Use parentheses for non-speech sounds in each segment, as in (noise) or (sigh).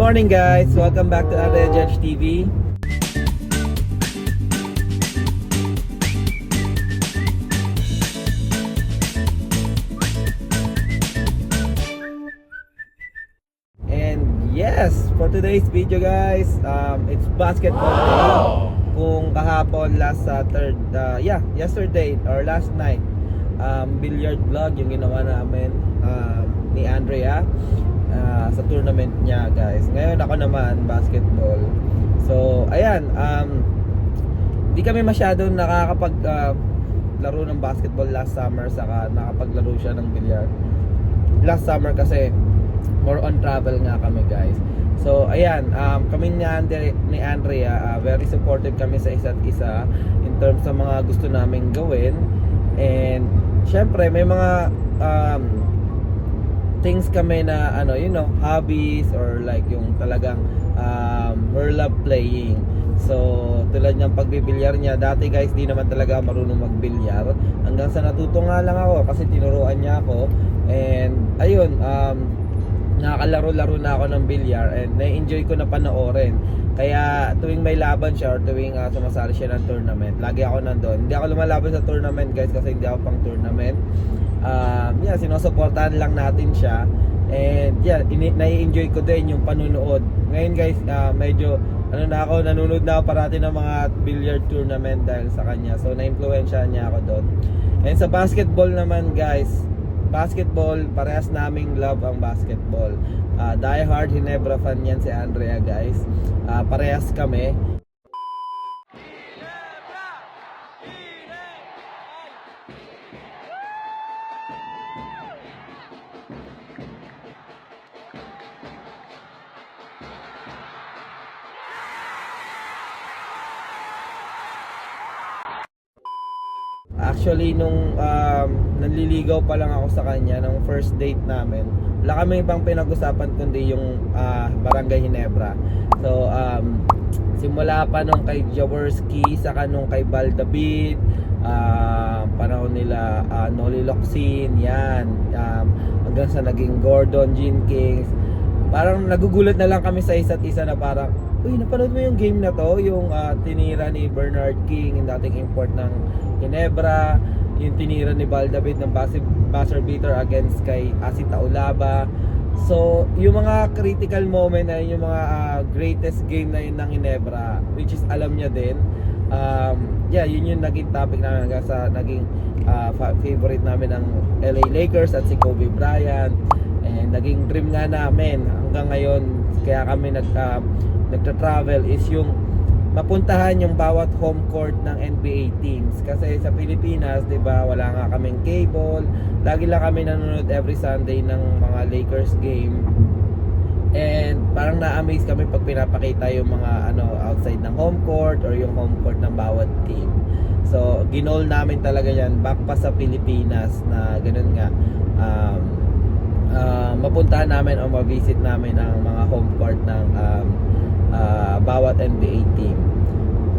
morning guys! Welcome back to Area Judge TV. And yes, for today's video guys, um, it's basketball day. Kung kahapon last sa third, uh, yeah, yesterday or last night, um, billiard vlog yung ginawa namin um, ni Andrea uh, sa tournament niya guys. Ngayon ako naman basketball. So ayan, um, hindi kami masyado nakakapag uh, laro ng basketball last summer saka nakapaglaro siya ng billiard. Last summer kasi more on travel nga kami guys. So ayan, um, kami ni, Andre, ni Andrea, uh, very supportive kami sa isa't isa in terms sa mga gusto naming gawin. And syempre may mga um, things kami na ano, you know, hobbies or like yung talagang um, her love playing. So, tulad ng pagbibilyar niya, dati guys, di naman talaga marunong magbilyar. Hanggang sa natuto nga lang ako kasi tinuruan niya ako. And, ayun, um, nakakalaro-laro na ako ng bilyar and na-enjoy ko na panoorin. Kaya tuwing may laban siya or tuwing uh, sumasali siya ng tournament, lagi ako nandun. Hindi ako lumalaban sa tournament guys kasi hindi ako pang tournament. Um, yeah, sinusuportahan lang natin siya. And yeah, ini- nai-enjoy ko din yung panunood. Ngayon guys, uh, medyo ano na ako, nanonood na ako parati ng mga billiard tournament dahil sa kanya. So na-influensyahan niya ako doon. And sa basketball naman guys, basketball, parehas naming love ang basketball. Uh, die hard Hinebra fan yan si Andrea guys. Ah, parehas kami. Actually, nung um, nanliligaw pa lang ako sa kanya, nung first date namin, wala kami ibang pinag-usapan kundi yung ah, Barangay Hinebra. So, um, simula pa nung kay Jaworski, saka nung kay Val David, ah, panahon nila uh, Noli Locsin, yan, um, hanggang sa naging Gordon Jenkins. Parang nagugulat na lang kami sa isa't isa na parang, Uy, napanood mo yung game na to? Yung ah, tinira ni Bernard King, yung dating import ng Ginebra, yung tinira ni Val David ng buzzer, beater against kay Asi Taulaba. So, yung mga critical moment na yun, yung mga ah, greatest game na yun ng Ginebra, which is alam niya din. Um, yeah, yun yung naging topic namin hanggang sa naging fa- favorite namin ng LA Lakers at si Kobe Bryant. And naging dream nga namin hanggang ngayon, kaya kami nag, ah, nagtra-travel is yung mapuntahan yung bawat home court ng NBA teams. Kasi sa Pilipinas 'di ba wala nga kaming cable. Lagi lang kami nanonood every Sunday ng mga Lakers game. And parang na-amaze kami pag pinapakita yung mga ano outside ng home court or yung home court ng bawat team. So ginol namin talaga yan back pa sa Pilipinas na ganun nga um, uh, mapuntahan namin o ma-visit namin ang mga home court ng um, uh, bawat NBA team.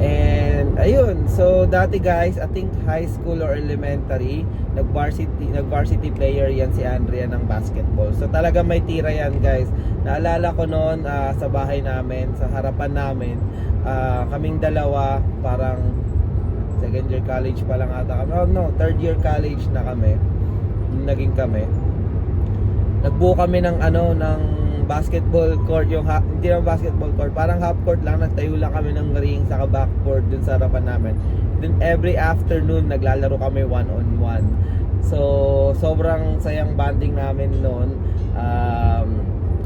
And ayun, so dati guys, I think high school or elementary, nag-varsity nag-varsity player yan si Andrea ng basketball. So talaga may tira yan guys. Naalala ko noon ah, sa bahay namin, sa harapan namin, ah, kaming dalawa, parang second year college pa lang ata kami. Oh no, third year college na kami. Naging kami nagbuo kami ng ano ng basketball court yung ha- hindi naman basketball court parang half court lang nagtayo lang kami ng ring sa backboard dun sa harapan namin. Then every afternoon naglalaro kami one on one so sobrang sayang banding namin noon. Um,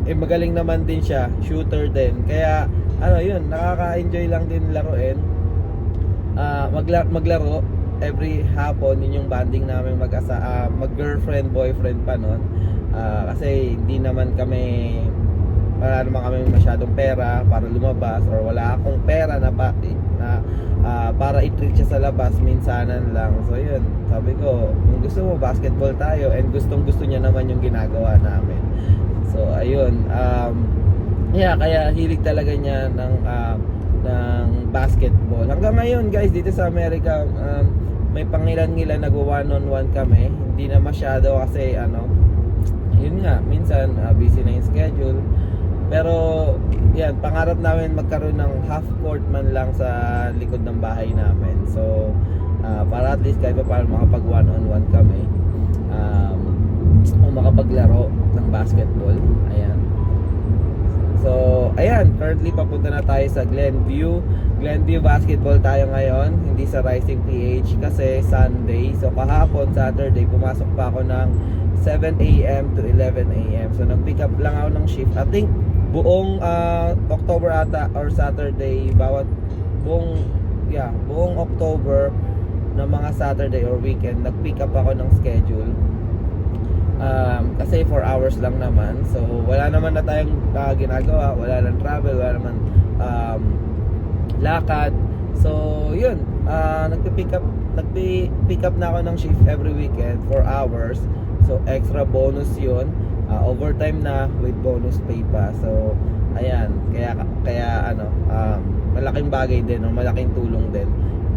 eh magaling naman din siya shooter din. Kaya ano yun nakaka-enjoy lang din laruin. Ah, magla- maglaro every hapon yun yung banding namin mag uh, mag girlfriend boyfriend pa noon. Ah, kasi hindi naman kami wala naman kami masyadong pera para lumabas or wala akong pera na, pa, na ah, para i-treat siya sa labas minsanan lang. So yun. Sabi ko kung gusto mo basketball tayo. And gustong gusto niya naman yung ginagawa namin. So ayun. Um, yeah kaya hilig talaga niya ng ah, ng basketball. Hanggang ngayon guys dito sa Amerika um, may pangilan-ngilan nag one on one kami. Hindi na masyado kasi ano yun nga minsan ah, busy na yung schedule pero yan, pangarap namin magkaroon ng half court man lang sa likod ng bahay namin. So, ah, para at least kahit pa paano makapag one on one kami. Um, o makapaglaro ng basketball. Ayan. So, ayan, currently papunta na tayo sa Glenview. Glenview basketball tayo ngayon, hindi sa Rising PH kasi Sunday. So, kahapon, Saturday, pumasok pa ako ng 7 a.m. to 11 a.m. So, nag-pick up lang ako ng shift. I think, buong ah, October ata or Saturday, bawat buong, yeah, buong October na mga Saturday or weekend, nag-pick up ako ng schedule. Um, kasi 4 hours lang naman. So, wala naman na tayong ah, ginagawa. Wala nang travel. Wala naman um, lakad. So, yun. Uh, nagpi-pick up, nagpi-pick up na ako ng shift every weekend 4 hours. So, extra bonus yun. Ah, overtime na with bonus pay pa. So, ayan. Kaya, kaya ano, um, malaking bagay din o malaking tulong din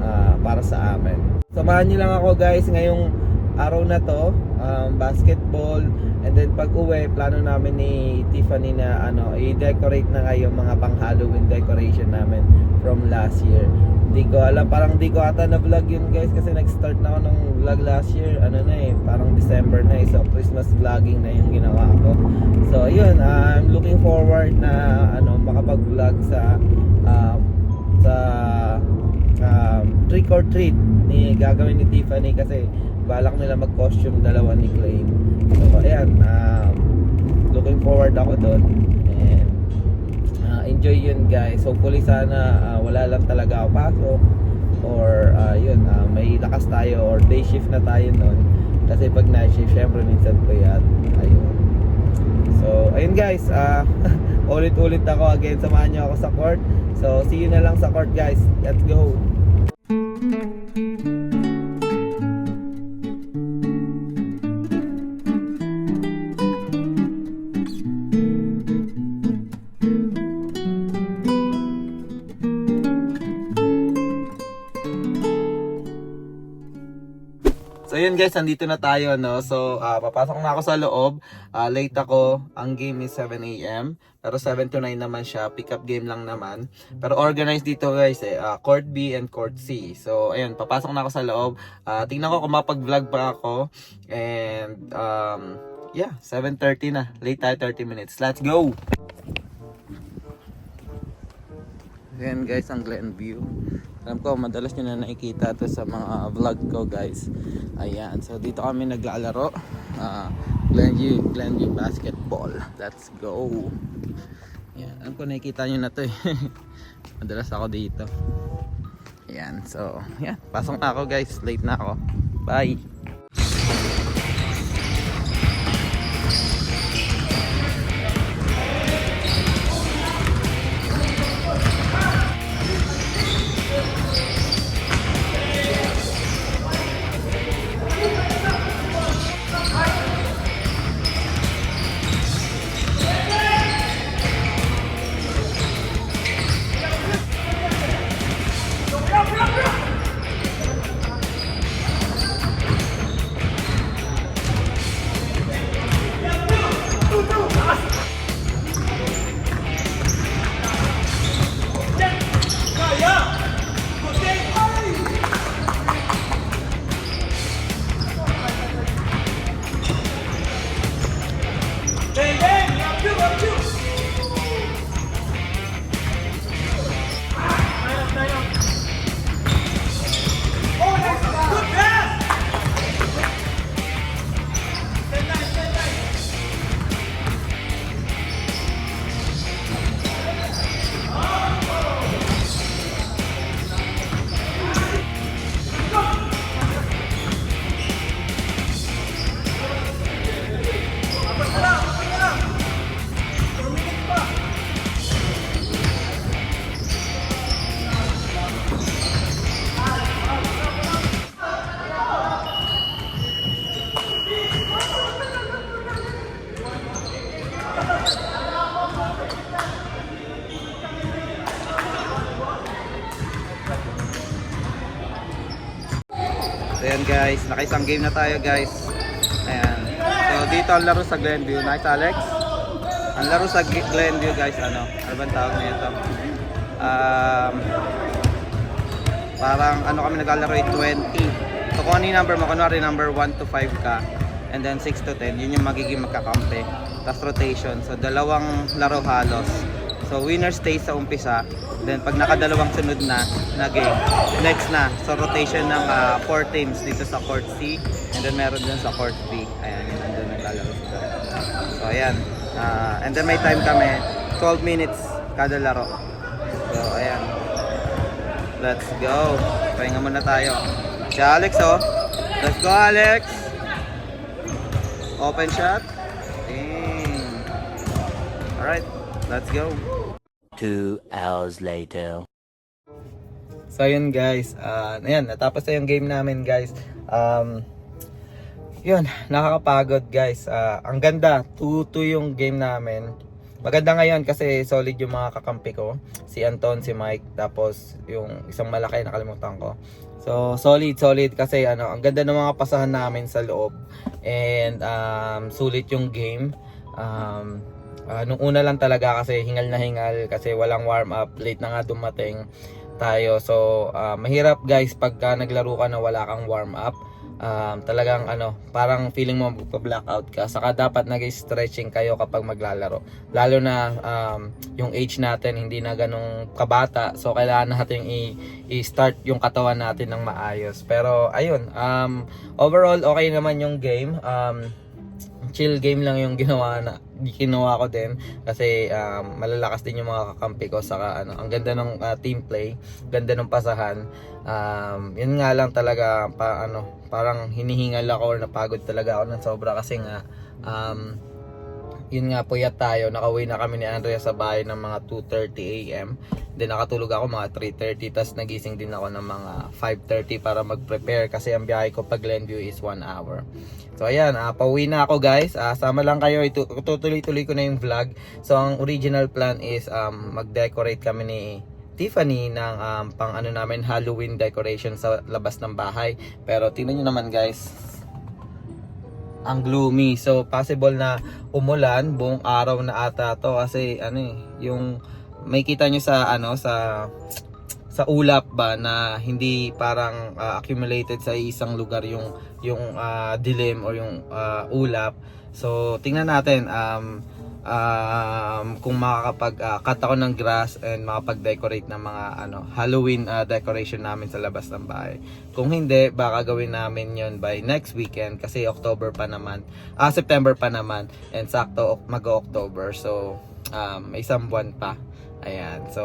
ah, para sa amin. Samahan niyo lang ako guys ngayong araw na to um, basketball and then pag uwi plano namin ni Tiffany na ano i-decorate na yung mga pang Halloween decoration namin from last year. Hindi ko alam parang hindi ko ata na vlog yun guys kasi nag-start na ako ng vlog last year ano na eh parang December na eh so Christmas vlogging na yung ginawa ko. So yun I'm looking forward na ano makapag-vlog sa um, sa um, trick or treat ni gagawin ni Tiffany kasi balak nila mag-costume dalawa ni Clay. So ayan, um, looking forward ako doon. And uh, enjoy yun guys. Hopefully sana uh, wala lang talaga ako pasok or uh, yun, uh, may lakas tayo or day shift na tayo noon. Kasi pag night shift, syempre minsan po yan. Ayun. So, ayun guys, ah (laughs) ulit-ulit ako again, samahan niyo ako sa court. So, see you na lang sa court guys. Let's go. So yun guys, andito na tayo no. So ah, papasok na ako sa loob. Ah, late ako. Ang game is 7 AM. Pero 7 to 9 naman siya. Pick up game lang naman. Pero organized dito guys eh. ah, court B and Court C. So ayun, papasok na ako sa loob. Ah, tingnan ko kung mapag-vlog pa ako. And um, yeah, 7.30 na. Late tayo 30 minutes. Let's go! Ayan guys ang Glenview. Alam ko madalas nyo na nakikita to sa mga vlog ko guys. Ayan. So dito kami naglalaro. Uh, Glenview, Glenview Basketball. Let's go. Ayan. Alam ko nakikita nyo na to eh. (laughs) madalas ako dito. Ayan. So, ayan. Pasok na ako guys. Late na ako. Bye. Nakaisang game na tayo guys. Ayan. So dito ang laro sa Glenview. Nice Alex. Ang laro sa Glenview guys, ano, ano bang tawag nito? Um, parang ano kami naglalaro ay 20. So kung ano number mo, kunwari number 1 to 5 ka, and then 6 to 10, yun yung magiging magkakampi. Tapos rotation, so dalawang laro halos. So winner stays sa umpisa, then pag nakadalawang sunod na, na game, next na. So rotation ng 4 teams dito sa court C, and then meron din sa court B. Ayan, yun nandun naglalaro sila. So ayan, Ah, and then may time kami, 12 minutes kada laro. So ayan, Let's go. Pahinga muna tayo. Si Alex, oh. Let's go, Alex. Open shot. Dang. Alright, let's go. Two hours later. So yun guys, uh, ayan, natapos na yung game namin guys. Um, yun, nakakapagod guys. Ah, ang ganda, 2-2 yung game namin. Maganda ngayon kasi solid yung mga kakampi ko. Si Anton, si Mike, tapos yung isang malaki nakalimutan ko. So solid, solid kasi ano, ang ganda ng mga pasahan namin sa loob. And um, sulit yung game. Um, ah, nung una lang talaga kasi hingal na hingal kasi walang warm up, late na nga dumating tayo. So, ah, mahirap guys pagka naglaro ka na wala kang warm up. Um, talagang ano, parang feeling mo magpa-blackout ka. Saka dapat nag-stretching kayo kapag maglalaro. Lalo na um, yung age natin hindi na ganong kabata. So, kailangan natin i-start yung katawan natin ng maayos. Pero, ayun, um, overall okay naman yung game. Um, chill game lang yung ginawa na ginawa ko din. Kasi um, malalakas din yung mga kakampi ko saka ano ang ganda ng uh, team play ganda ng pasahan. Um, yun nga lang talaga pa, ano parang hinihingal ako or napagod talaga ako ng sobra kasi nga um, yun nga puyat tayo nakauwi na kami ni Andrea sa bahay ng mga 2.30 am then nakatulog ako mga 3.30 tas nagising din ako ng mga 5.30 para mag-prepare kasi ang biyahe ko pag Glenview is 1 hour So ayan, uh, pauwi na ako guys. Ah, sama lang kayo, Itu- tutuloy-tuloy ko na yung vlog. So ang original plan is um, mag-decorate kami ni Tiffany ng um, pang ano namin Halloween decoration sa labas ng bahay. Pero tingnan nyo naman guys, ang gloomy. So possible na umulan buong araw na ata to kasi ano eh, yung may kita nyo sa ano sa sa ulap ba na hindi parang ah, accumulated sa isang lugar yung yung ah, dilim or yung ah, ulap. So tingnan natin um um, kung makakapag-cut ako ng grass and makapag-decorate ng mga ano Halloween ah, decoration namin sa labas ng bahay. Kung hindi, baka gawin namin yon by next weekend kasi October pa naman. Ah, September pa naman and sakto mag-October. So um, may isang buwan pa. Ayan. So,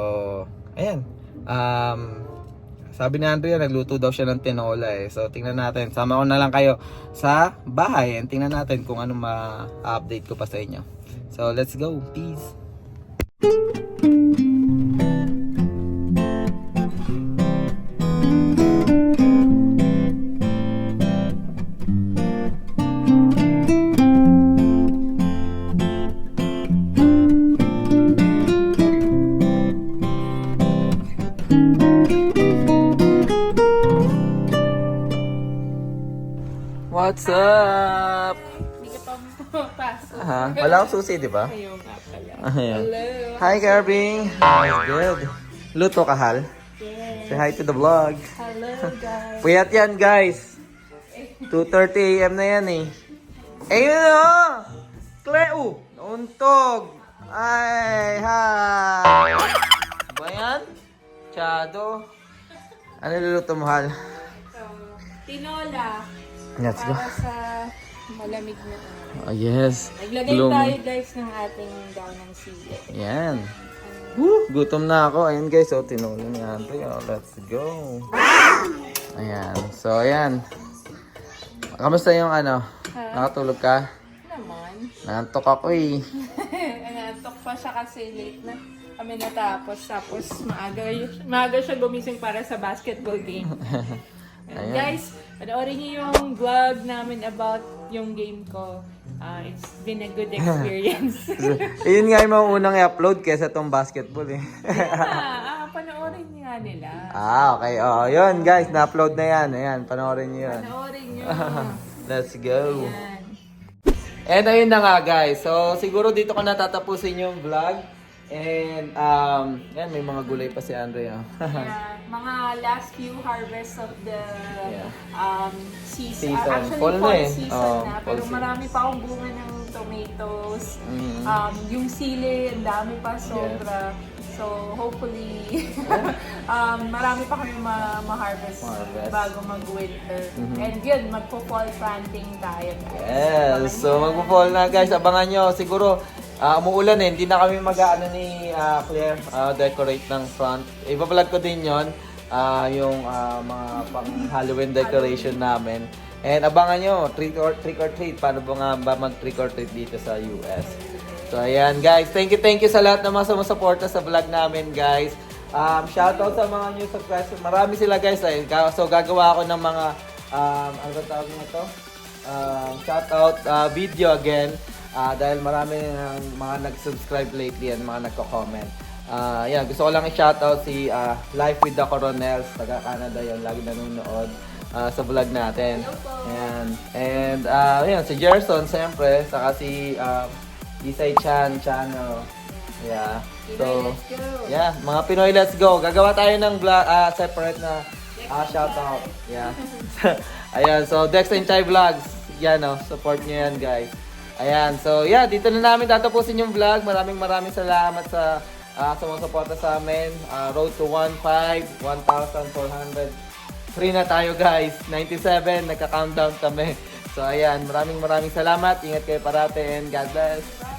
ayan. Um, sabi ni Andrea, nagluto daw siya ng tinola eh. So, tingnan natin. Sama ko na lang kayo sa bahay and tingnan natin kung ano ma-update ko pa sa inyo. So, let's go. Peace. Wala akong susi, di ba? Ayaw nga pala. Ayan. Hello. Hi, Garbing. Good. Luto ka, Hal? Yes. Say hi to the vlog. Hello, guys. (laughs) Puyat yan, guys. 2.30 a.m. na yan eh. Ayun na! Cleo! Nauntog! Ay, hi! Ba yan? Chado. Ano luluto mo, Hal? Tinola. Let's go. Para sa malamig na. Oh, yes. Naglagay Bloom. tayo, guys, ng ating daw ng sili. Yan. Woo! Gutom na ako. Ayan guys, oh, tinulo ni Andre. Oh, let's go. Ayan. So, ayan. Kamusta yung ano? Nakatulog ka? Naman. Nantok ako eh. (laughs) Nangantok pa siya kasi late na kami natapos. Tapos maaga, maaga siya gumising para sa basketball game. (laughs) Guys, panoorin niyo yung vlog namin about yung game ko. Ah, it's been a good (laughs) experience. (laughs) Ayun nga yung mga unang i-upload kesa tong basketball eh. (laughs) ah, ah, panoorin nga nila. ah, okay. Oh, yun guys, na-upload na yan. Ayan, panoorin niyo yun. Panoorin nyo. Let's go. Yan. And ayun na nga guys. So siguro dito ko natatapusin yung vlog. And um, yan may mga gulay pa si Andre. Oh. (laughs) Yeah, mga last few harvests of the Yeah. um, season. Season. Ah, actually, Fall fall, na eh. season Oo, na. Pero season. marami pa akong bunga ng tomatoes. Mhm. Um, yung sili, ang dami pa sobra. So, hopefully, (laughs) um, marami pa kami ma- ma-harvest Ma-harvest. bago mag-winter. Mhm. And yun, magpo-fall planting tayo. guys. Yes. So magpo-fall na guys. Abangan nyo. Siguro ah, umuulan eh. Hindi na kami mag-ano ni ah, Claire ah, decorate ng front. Ipa-vlog ko din yon ah, yung ah, mga pang Halloween decoration namin. And abangan nyo, trick or, trick or treat. Paano ba nga ba mag trick or treat dito sa US? So ayan guys, thank you thank you sa lahat ng mga sumusuporta sa vlog namin guys. Um, shoutout sa mga new subscribers. Marami sila guys. Eh. So gagawa ako ng mga um, ano ba tawag nito? Um, shoutout uh, video again. Ah, dahil marami ng mga nag-subscribe lately and mga nagko-comment. Ah, yan, gusto ko lang i-shoutout si ah, Life with the Coronels, taga Canada yun, lagi nanonood ah, sa vlog natin. Ayan. And ah, yan, si Gerson, siyempre, saka si um, Isay Chan Channel. Yeah. So, yeah, mga Pinoy, let's go. Gagawa tayo ng vlog, ah, separate na ah, shoutout. Yeah. (laughs) Ayan, so Dex and Chai Vlogs. Yan, oh, support nyo yan, guys. Ayan, so yeah, dito na namin tatapusin yung vlog. Maraming maraming salamat sa uh, sumusuporta sa amin. Ah, road to 1.5, 1,400. Free na tayo guys. 97, nagka-countdown kami. So ayan, maraming maraming salamat. Ingat kayo parate and God bless.